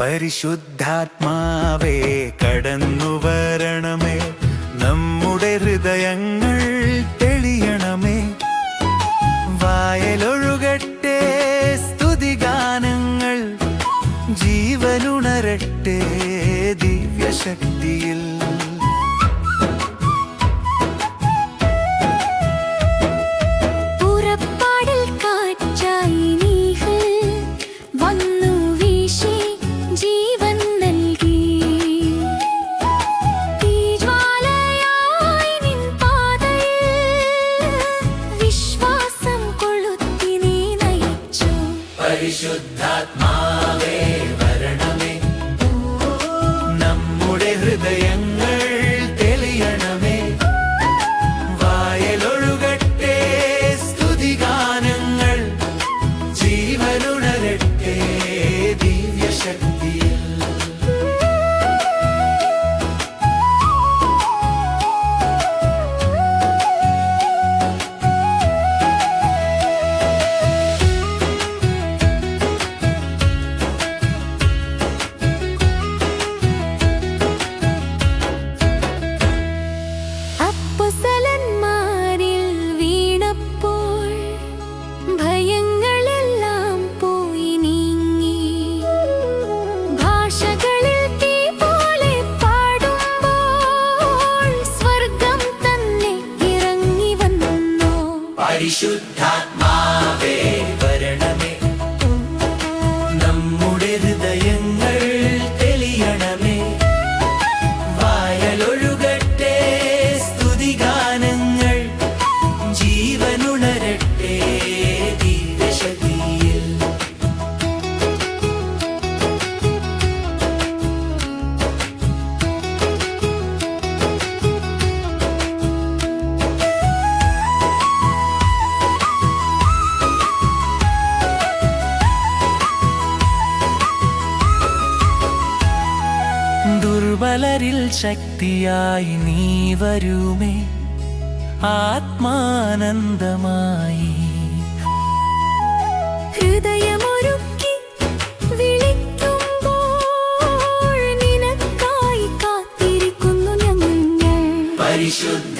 പരിശുദ്ധാത്മാവേ കടന്നു വരണമേ. നമ്മുടെ ഹൃദയങ്ങൾ തെളിയണമേ. വായലൊഴുകട്ടെ സ്തുതിഗാനങ്ങൾ ജീവനുണരട്ടെ ദിവ്യശക്തിയിൽ പരിശുദ്ധാത്മാവേ. പരിശുദ്ധാത്മാവേ വരണമേ. നമ്മുടെ ഹൃദയങ്ങൾ ദുർബലരിൽ ശക്തിയായി നീ വരുമേ. ആത്മാനന്ദമായി. ഹൃദയമൊരുക്കി വിളിക്കുമ്പോൾ നിനക്കായി കാത്തിരിക്കുന്നു ഞങ്ങൾ. പരിശുദ്ധാത്മാവേ